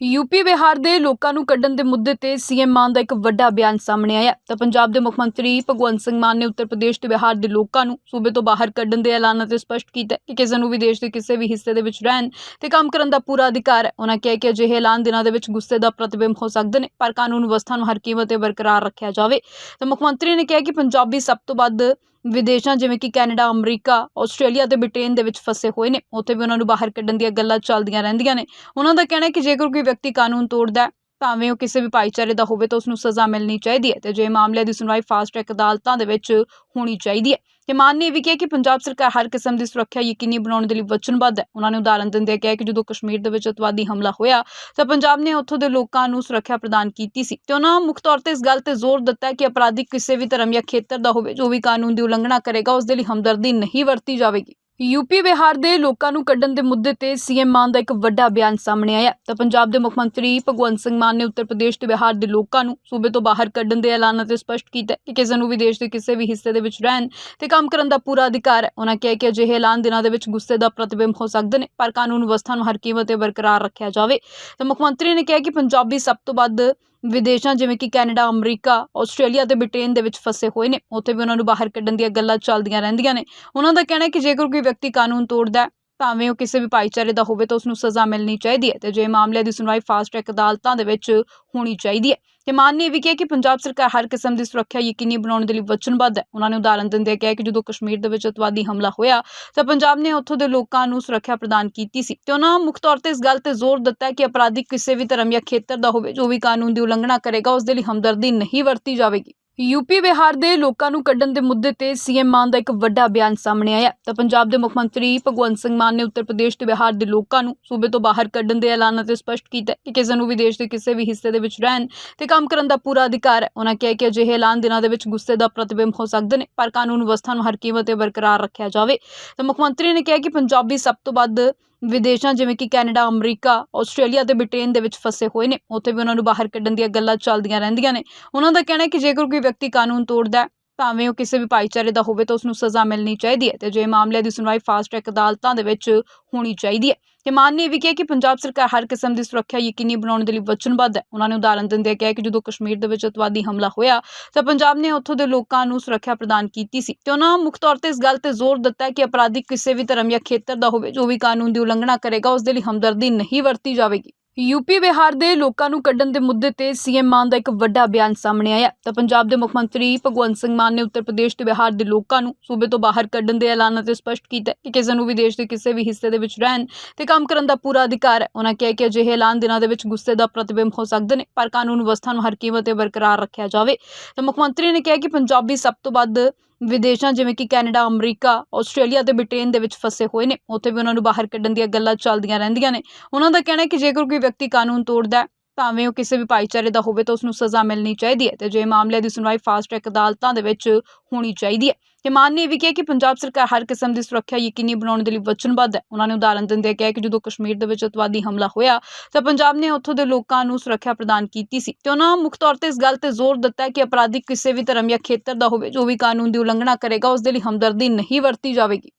UP Bihar ਦੇ ਲੋਕਾਂ ਨੂੰ ਕੱਢਣ ਦੇ ਮੁੱਦੇ ਤੇ ਸੀਐਮ ਮਾਨ ਦਾ ਇੱਕ ਵੱਡਾ ਬਿਆਨ ਸਾਹਮਣੇ ਆਇਆ ਤਾਂ ਪੰਜਾਬ ਦੇ ਮੁੱਖ ਮੰਤਰੀ ਭਗਵੰਤ ਸਿੰਘ ਮਾਨ ਨੇ ਉੱਤਰ ਪ੍ਰਦੇਸ਼ ਤੇ ਬਿਹਾਰ ਦੇ ਲੋਕਾਂ ਨੂੰ ਸੂਬੇ ਤੋਂ ਬਾਹਰ ਕੱਢਣ ਦੇ ਐਲਾਨ ਅਤੇ ਸਪਸ਼ਟ ਕੀਤਾ ਕਿ ਕਿਸੇ ਨੂੰ ਵੀ ਦੇਸ਼ ਦੇ ਕਿਸੇ ਵੀ ਹਿੱਸੇ ਦੇ ਵਿੱਚ ਰਹਿਣ ਤੇ ਕੰਮ ਕਰਨ ਦਾ ਪੂਰਾ ਅਧਿਕਾਰ ਹੈ। ਉਹਨਾਂ ਕਿਹਾ ਕਿ ਅਜਿਹੇ ਐਲਾਨ ਦਿਨਾਂ ਦੇ ਵਿੱਚ ਗੁੱਸੇ ਦਾ ਪ੍ਰਤੀਬਿੰਬ ਹੋ ਸਕਦੇ ਨੇ, ਪਰ ਕਾਨੂੰਨ ਵਿਵਸਥਾ ਨੂੰ ਹਰ ਕੀਮਤ ਤੇ ਬਰਕਰਾਰ ਰੱਖਿਆ ਜਾਵੇ। ਤਾਂ ਮੁੱਖ ਮੰਤਰੀ ਨੇ ਕਿਹਾ ਕਿ ਪੰਜਾਬੀ ਸਭ ਤੋਂ ਵੱਧ ਵਿਦੇਸ਼ਾਂ ਜਿਵੇਂ ਕਿ ਕੈਨੇਡਾ, ਅਮਰੀਕਾ, ਆਸਟ੍ਰੇਲੀਆ ਤੇ ਬ੍ਰਿਟੇਨ ਦੇ ਵਿੱਚ ਫਸੇ ਹੋਏ ਨੇ। ਉੱਥੇ ਵੀ ਉਹਨਾਂ ਨੂੰ ਬਾਹਰ ਕੱਢਣ ਦੀਆਂ ਗੱਲਾਂ ਚੱਲਦੀਆਂ ਰਹਿੰਦੀਆਂ ਨੇ। ਉਹਨਾਂ ਦਾ ਕਹਿਣਾ ਹੈ ਕਿ ਜੇਕਰ ਕੋਈ ਵਿਅਕਤੀ ਕਾਨੂੰਨ ਤੋੜਦਾ ਭਾਵੇਂ ਉਹ ਕਿਸੇ ਵੀ ਭਾਈਚਾਰੇ ਦਾ ਹੋਵੇ ਤਾਂ ਉਸ ਨੂੰ ਸਜ਼ਾ ਮਿਲਣੀ ਚਾਹੀਦੀ ਹੈ ਤੇ ਜੇ ਮਾਮਲੇ ਦੀ ਸੁਣਵਾਈ ਫਾਸਟ ਟਰੈਕ ਅਦਾਲਤਾਂ ਦੇ ਵਿੱਚ ਹੋਣੀ ਚਾਹੀਦੀ ਹੈ। ਤੇ ਮਾਨ ਨੇ ਵੀ ਕਿਹਾ ਕਿ ਪੰਜਾਬ ਸਰਕਾਰ ਹਰ ਕਿਸਮ ਦੀ ਸੁਰੱਖਿਆ ਯਕੀਨੀ ਬਣਾਉਣ ਦੇ ਲਈ ਵਚਨਬੱਧ ਹੈ। ਉਹਨਾਂ ਨੇ ਉਦਾਹਰਨ ਦਿੰਦੇ ਕਿਹਾ ਕਿ ਜਦੋਂ ਕਸ਼ਮੀਰ ਦੇ ਵਿੱਚ ਅਤਵਾਦੀ ਹਮਲਾ ਹੋਇਆ ਤਾਂ ਪੰਜਾਬ ਨੇ ਉੱਥੋਂ ਦੇ ਲੋਕਾਂ ਨੂੰ ਸੁਰੱਖਿਆ ਪ੍ਰਦਾਨ ਕੀਤੀ ਸੀ। ਤੇ ਉਹਨਾਂ ਮੁੱਖ ਤੌਰ ਤੇ ਇਸ ਗੱਲ ਤੇ ਜ਼ੋਰ ਦਿੱਤਾ ਕਿ ਅਪਰਾਧੀ ਕਿਸੇ ਵੀ ਧਰਮ ਜਾਂ ਖੇਤਰ ਦਾ ਹੋਵੇ ਜੋ ਵੀ ਕਾਨੂੰਨ ਦੀ ਉਲੰਘਣਾ ਕਰੇਗਾ ਉਸ ਦੇ ਲਈ ਹਮਦਰਦੀ ਨਹੀਂ ਵਰਤੀ ਜਾਵੇਗੀ। ਯੂਪੀ ਬਿਹਾਰ ਦੇ ਲੋਕਾਂ ਨੂੰ ਕੱਢਣ ਦੇ ਮੁੱਦੇ ਤੇ ਸੀਐਮ ਮਾਨ ਦਾ ਇੱਕ ਵੱਡਾ ਬਿਆਨ ਸਾਹਮਣੇ ਆਇਆ। ਤਾਂ ਪੰਜਾਬ ਦੇ ਮੁੱਖ ਮੰਤਰੀ ਭਗਵੰਤ ਸਿੰਘ ਮਾਨ ਨੇ ਉੱਤਰ ਪ੍ਰਦੇਸ਼ ਤੇ ਬਿਹਾਰ ਦੇ ਲੋਕਾਂ ਨੂੰ ਸੂਬੇ ਤੋਂ ਬਾਹਰ ਕੱਢਣ ਦੇ ਐਲਾਨਾਂ 'ਤੇ ਸਪਸ਼ਟ ਕੀਤਾ ਕਿ ਕਿਸੇ ਨੂੰ ਵੀ ਦੇਸ਼ ਦੇ ਕਿਸੇ ਵੀ ਹਿੱਸੇ ਦੇ ਵਿੱਚ ਰਹਿਣ ਤੇ ਕੰਮ ਕਰਨ ਦਾ ਪੂਰਾ ਅਧਿਕਾਰ ਹੈ। ਉਹਨਾਂ ਕਿਹਾ ਕਿ ਅਜਿਹੇ ਐਲਾਨ ਦਿਨਾਂ ਦੇ ਵਿੱਚ ਗੁੱਸੇ ਦਾ ਪ੍ਰਤੀਬਿੰਬ ਹੋ ਸਕਦੇ ਨੇ, ਪਰ ਕਾਨੂੰਨ ਵਿਵਸਥਾ ਨੂੰ ਹਰ ਕੀਮਤ ਤੇ ਬਰਕਰਾਰ ਰੱਖਿਆ ਜਾਵੇ। ਤਾਂ ਮੁੱਖ ਮੰਤਰੀ ਨੇ ਕਿਹਾ ਕਿ ਪੰਜਾਬੀ ਸਭ ਤੋਂ ਵੱਧ ਵਿਦੇਸ਼ਾਂ ਜਿਵੇਂ ਕਿ ਕੈਨੇਡਾ, ਅਮਰੀਕਾ, ਆਸਟ੍ਰੇਲੀਆ ਤੇ ਬ੍ਰਿਟੇਨ ਦੇ ਵਿੱਚ ਫਸੇ ਹੋਏ ਨੇ। ਉੱਥੇ ਵੀ ਉਹਨਾਂ ਨੂੰ ਬਾਹਰ ਕੱਢਣ ਦੀਆਂ ਗੱਲਾਂ ਚੱਲਦੀਆਂ ਰਹਿੰਦੀਆਂ ਨੇ। ਉਹਨਾਂ ਦਾ ਕਹਿਣਾ ਹੈ ਕਿ ਜੇਕਰ ਕੋਈ ਵਿਅਕਤੀ ਕਾਨੂੰਨ ਤੋੜਦਾ ਭਾਵੇਂ ਉਹ ਕਿਸੇ ਵੀ ਭਾਈਚਾਰੇ ਦਾ ਹੋਵੇ ਤਾਂ ਉਸ ਨੂੰ ਸਜ਼ਾ ਮਿਲਣੀ ਚਾਹੀਦੀ ਹੈ ਤੇ ਜੇ ਮਾਮਲੇ ਦੀ ਸੁਣਵਾਈ ਫਾਸਟ ਟਰੈਕ ਅਦਾਲਤਾਂ ਦੇ ਵਿੱਚ ਹੋਣੀ ਚਾਹੀਦੀ ਹੈ। ਤੇ ਮਾਨ ਨੇ ਇਹ ਵੀ ਕਿਹਾ ਕਿ ਪੰਜਾਬ ਸਰਕਾਰ ਹਰ ਕਿਸਮ ਦੀ ਸੁਰੱਖਿਆ ਯਕੀਨੀ ਬਣਾਉਣ ਦੇ ਲਈ ਵਚਨਬੱਧ ਹੈ। ਉਹਨਾਂ ਨੇ ਉਦਾਹਰਨ ਦਿੰਦੇ ਕਿਹਾ ਕਿ ਜਦੋਂ ਕਸ਼ਮੀਰ ਦੇ ਵਿੱਚ ਅਤਵਾਦੀ ਹਮਲਾ ਹੋਇਆ ਤਾਂ ਪੰਜਾਬ ਨੇ ਉੱਥੋਂ ਦੇ ਲੋਕਾਂ ਨੂੰ ਸੁਰੱਖਿਆ ਪ੍ਰਦਾਨ ਕੀਤੀ ਸੀ। ਤੇ ਉਹਨਾਂ ਮੁੱਖ ਤੌਰ ਤੇ ਇਸ ਗੱਲ ਤੇ ਜ਼ੋਰ ਦਿੱਤਾ ਕਿ ਅਪਰਾਧੀ ਕਿਸੇ ਵੀ ਧਰਮ ਜਾਂ ਖੇਤਰ ਦਾ ਹੋਵੇ ਜੋ ਵੀ ਕਾਨੂੰਨ ਦੀ ਉਲੰਘਣਾ ਕਰੇਗਾ ਉਸ ਦੇ ਲਈ ਹਮਦਰਦੀ ਨਹੀਂ ਵਰਤੀ ਜਾਵੇਗੀ। ਯੂਪੀ ਬਿਹਾਰ ਦੇ ਲੋਕਾਂ ਨੂੰ ਕੱਢਣ ਦੇ ਮੁੱਦੇ ਤੇ ਸੀਐਮ ਮਾਨ ਦਾ ਇੱਕ ਵੱਡਾ ਬਿਆਨ ਸਾਹਮਣੇ ਆਇਆ। ਤਾਂ ਪੰਜਾਬ ਦੇ ਮੁੱਖ ਮੰਤਰੀ ਭਗਵੰਤ ਸਿੰਘ ਮਾਨ ਨੇ ਉੱਤਰ ਪ੍ਰਦੇਸ਼ ਤੇ ਬਿਹਾਰ ਦੇ ਲੋਕਾਂ ਨੂੰ ਸੂਬੇ ਤੋਂ ਬਾਹਰ ਕੱਢਣ ਦੇ ਐਲਾਨਾਂ 'ਤੇ ਸਪਸ਼ਟ ਕੀਤਾ ਕਿ ਕਿਸੇ ਨੂੰ ਵੀ ਦੇਸ਼ ਦੇ ਕਿਸੇ ਵੀ ਹਿੱਸੇ ਦੇ ਵਿੱਚ ਰਹਿਣ ਤੇ ਕੰਮ ਕਰਨ ਦਾ ਪੂਰਾ ਅਧਿਕਾਰ ਹੈ। ਉਹਨਾਂ ਕਿਹਾ ਕਿ ਅਜਿਹੇ ਐਲਾਨ ਦਿਨਾਂ ਦੇ ਵਿੱਚ ਗੁੱਸੇ ਦਾ ਪ੍ਰਤੀਬਿੰਬ ਹੋ ਸਕਦੇ ਨੇ, ਪਰ ਕਾਨੂੰਨ ਵਿਵਸਥਾ ਨੂੰ ਹਰ ਕੀਮਤ ਤੇ ਬਰਕਰਾਰ ਰੱਖਿਆ ਜਾਵੇ। ਤਾਂ ਮੁੱਖ ਮੰਤਰੀ ਨੇ ਕਿਹਾ ਕਿ ਪੰਜਾਬੀ ਸਭ ਤੋਂ ਵੱਧ ਵਿਦੇਸ਼ਾਂ ਜਿਵੇਂ ਕਿ ਕੈਨੇਡਾ, ਅਮਰੀਕਾ, ਆਸਟ੍ਰੇਲੀਆ ਤੇ ਬ੍ਰਿਟੇਨ ਦੇ ਵਿੱਚ ਫਸੇ ਹੋਏ ਨੇ। ਉੱਥੇ ਵੀ ਉਹਨਾਂ ਨੂੰ ਬਾਹਰ ਕੱਢਣ ਦੀਆਂ ਗੱਲਾਂ ਚੱਲਦੀਆਂ ਰਹਿੰਦੀਆਂ ਨੇ। ਉਹਨਾਂ ਦਾ ਕਹਿਣਾ ਹੈ ਕਿ ਜੇਕਰ ਕੋਈ ਵਿਅਕਤੀ ਕਾਨੂੰਨ ਤੋੜਦਾ ਹੈ, ਭਾਵੇਂ ਉਹ ਕਿਸੇ ਵੀ ਭਾਈਚਾਰੇ ਦਾ ਹੋਵੇ ਤਾਂ ਉਸ ਨੂੰ ਸਜ਼ਾ ਮਿਲਣੀ ਚਾਹੀਦੀ ਹੈ ਤੇ ਜੇ ਮਾਮਲੇ ਦੀ ਸੁਣਵਾਈ ਫਾਸਟ ਟਰੈਕ ਅਦਾਲਤਾਂ ਦੇ ਵਿੱਚ ਹੋਣੀ ਚਾਹੀਦੀ ਹੈ। ਤੇ ਮਾਨ ਨੇ ਇਹ ਵੀ ਕਿਹਾ ਕਿ ਪੰਜਾਬ ਸਰਕਾਰ ਹਰ ਕਿਸਮ ਦੀ ਸੁਰੱਖਿਆ ਯਕੀਨੀ ਬਣਾਉਣ ਦੇ ਲਈ ਵਚਨਬੱਧ ਹੈ। ਉਹਨਾਂ ਨੇ ਉਦਾਹਰਨ ਦਿੰਦਿਆਂ ਕਿਹਾ ਕਿ ਜਦੋਂ ਕਸ਼ਮੀਰ ਦੇ ਵਿੱਚ ਅਤਵਾਦੀ ਹਮਲਾ ਹੋਇਆ, ਤਾਂ ਪੰਜਾਬ ਨੇ ਉੱਥੋਂ ਦੇ ਲੋਕਾਂ ਨੂੰ ਸੁਰੱਖਿਆ ਪ੍ਰਦਾਨ ਕੀਤੀ ਸੀ। ਤੇ ਉਹਨਾਂ ਮੁੱਖ ਤੌਰ ਤੇ ਇਸ ਗੱਲ ਤੇ ਜ਼ੋਰ ਦਿੱਤਾ ਹੈ ਕਿ ਅਪਰਾਧੀ ਕਿਸੇ ਵੀ ਧਰਮ ਜਾਂ ਖੇਤਰ ਦਾ ਹੋਵੇ, ਜੋ ਵੀ ਕਾਨੂੰਨ ਦੀ ਉਲੰਘਣਾ ਕਰੇਗਾ, ਉਸ ਦੇ ਲਈ ਹਮਦਰਦੀ ਨਹੀਂ ਵਰਤੀ ਜਾਵੇਗੀ। ਯੂਪੀ ਬਿਹਾਰ ਦੇ ਲੋਕਾਂ ਨੂੰ ਕੱਢਣ ਦੇ ਮੁੱਦੇ ਤੇ ਸੀਐਮ ਮਾਨ ਦਾ ਇੱਕ ਵੱਡਾ ਬਿਆਨ ਸਾਹਮਣੇ ਆਇਆ। ਤਾਂ ਪੰਜਾਬ ਦੇ ਮੁੱਖ ਮੰਤਰੀ ਭਗਵੰਤ ਸਿੰਘ ਮਾਨ ਨੇ ਉੱਤਰ ਪ੍ਰਦੇਸ਼ ਤੇ ਬਿਹਾਰ ਦੇ ਲੋਕਾਂ ਨੂੰ ਸੂਬੇ ਤੋਂ ਬਾਹਰ ਕੱਢਣ ਦੇ ਐਲਾਨਾਂ 'ਤੇ ਸਪਸ਼ਟ ਕੀਤਾ ਕਿ ਕਿਸੇ ਨੂੰ ਵੀ ਦੇਸ਼ ਦੇ ਕਿਸੇ ਵੀ ਹਿੱਸੇ ਦੇ ਵਿੱਚ ਰਹਿਣ ਤੇ ਕੰਮ ਕਰਨ ਦਾ ਪੂਰਾ ਅਧਿਕਾਰ ਹੈ। ਉਹਨਾਂ ਕਿਹਾ ਕਿ ਅਜਿਹੇ ਐਲਾਨ ਦਿਨਾਂ ਦੇ ਵਿੱਚ ਗੁੱਸੇ ਦਾ ਪ੍ਰਤੀਬਿੰਬ ਹੋ ਸਕਦੇ ਨੇ, ਪਰ ਕਾਨੂੰਨ ਵਿਵਸਥਾ ਨੂੰ ਹਰ ਕੀਮਤ ਤੇ ਬਰਕਰਾਰ ਰੱਖਿਆ ਜਾਵੇ। ਤਾਂ ਮੁੱਖ ਮੰਤਰੀ ਨੇ ਕਿਹਾ ਕਿ ਪੰਜਾਬੀ ਸਭ ਤੋਂ ਵੱਧ ਵਿਦੇਸ਼ਾਂ ਜਿਵੇਂ ਕਿ ਕੈਨੇਡਾ, ਅਮਰੀਕਾ, ਆਸਟ੍ਰੇਲੀਆ ਤੇ ਬ੍ਰਿਟੇਨ ਦੇ ਵਿੱਚ ਫਸੇ ਹੋਏ ਨੇ। ਉੱਥੇ ਵੀ ਉਹਨਾਂ ਨੂੰ ਬਾਹਰ ਕੱਢਣ ਦੀਆਂ ਗੱਲਾਂ ਚੱਲਦੀਆਂ ਰਹਿੰਦੀਆਂ ਨੇ। ਉਹਨਾਂ ਦਾ ਕਹਿਣਾ ਹੈ ਕਿ ਜੇਕਰ ਕੋਈ ਵਿਅਕਤੀ ਕਾਨੂੰਨ ਤੋੜਦਾ ਭਾਵੇਂ ਉਹ ਕਿਸੇ ਵੀ ਭਾਈਚਾਰੇ ਦਾ ਹੋਵੇ ਤਾਂ ਉਸ ਨੂੰ ਸਜ਼ਾ ਮਿਲਣੀ ਚਾਹੀਦੀ ਹੈ ਤੇ ਜੇ ਮਾਮਲੇ ਦੀ ਸੁਣਵਾਈ ਫਾਸਟ ਟਰੈਕ ਅਦਾਲਤਾਂ ਦੇ ਵਿੱਚ ਹੋਣੀ ਚਾਹੀਦੀ ਹੈ। ਤੇ ਮਾਨ ਨੇ ਵੀ ਕਿਹਾ ਕਿ ਪੰਜਾਬ ਸਰਕਾਰ ਹਰ ਕਿਸਮ ਦੀ ਸੁਰੱਖਿਆ ਯਕੀਨੀ ਬਣਾਉਣ ਦੇ ਲਈ ਵਚਨਬੱਧ ਹੈ। ਉਹਨਾਂ ਨੇ ਉਦਾਹਰਨ ਦਿੰਦੇ ਕਿਹਾ ਕਿ ਜਦੋਂ ਕਸ਼ਮੀਰ ਦੇ ਵਿੱਚ ਅਤਵਾਦੀ ਹਮਲਾ ਹੋਇਆ ਤਾਂ ਪੰਜਾਬ ਨੇ ਉੱਥੋਂ ਦੇ ਲੋਕਾਂ ਨੂੰ ਸੁਰੱਖਿਆ ਪ੍ਰਦਾਨ ਕੀਤੀ ਸੀ। ਤੇ ਉਹਨਾਂ ਮੁੱਖ ਤੌਰ ਤੇ ਇਸ ਗੱਲ ਤੇ ਜ਼ੋਰ ਦਿੱਤਾ ਹੈ ਕਿ ਅਪਰਾਧੀ ਕਿਸੇ ਵੀ ਧਰਮ ਜਾਂ ਖੇਤਰ ਦਾ ਹੋਵੇ ਜੋ ਵੀ ਕਾਨੂੰਨ ਦੀ ਉਲੰਘਣਾ ਕਰੇਗਾ ਉਸ ਦੇ ਲਈ ਹਮਦਰਦੀ ਨਹੀਂ ਵਰਤੀ ਜਾਵੇਗੀ।